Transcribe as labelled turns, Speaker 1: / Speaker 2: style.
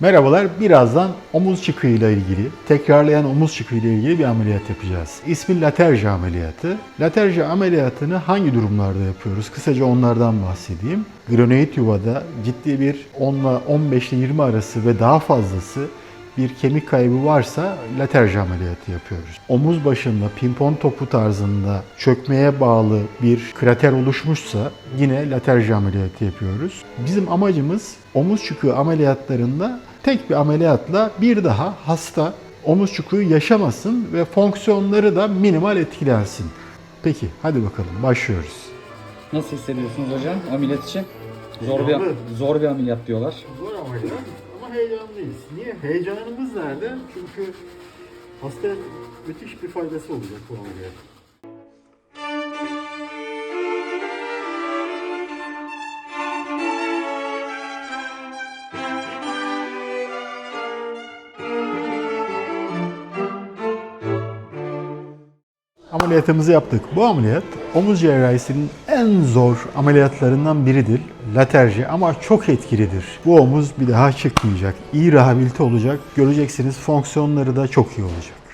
Speaker 1: Merhabalar, birazdan omuz çıkığıyla ilgili, tekrarlayan omuz çıkığıyla ilgili bir ameliyat yapacağız. İsmi laterji ameliyatı. Laterji ameliyatını hangi durumlarda yapıyoruz? Kısaca onlardan bahsedeyim. Glenoid yuvada ciddi bir 10 ile 15 ile 20 arası ve daha fazlası bir kemik kaybı varsa laterji ameliyatı yapıyoruz. Omuz başında pimpon topu tarzında çökmeye bağlı bir krater oluşmuşsa yine laterji ameliyatı yapıyoruz. Bizim amacımız omuz çukuğu ameliyatlarında tek bir ameliyatla bir daha hasta omuz çukuğu yaşamasın ve fonksiyonları da minimal etkilensin. Peki hadi bakalım başlıyoruz.
Speaker 2: Nasıl hissediyorsunuz hocam ameliyat için? Zor bir zor bir ameliyat diyorlar.
Speaker 1: Zor ameliyat heyecanlıyız. Niye? Heyecanımız nerede? Çünkü hastaya müthiş bir faydası olacak bu ameliyat. Ameliyatımızı yaptık. Bu ameliyat omuz cerrahisinin en zor ameliyatlarından biridir. Laterji ama çok etkilidir. Bu omuz bir daha çıkmayacak. İyi rehabilite olacak. Göreceksiniz fonksiyonları da çok iyi olacak.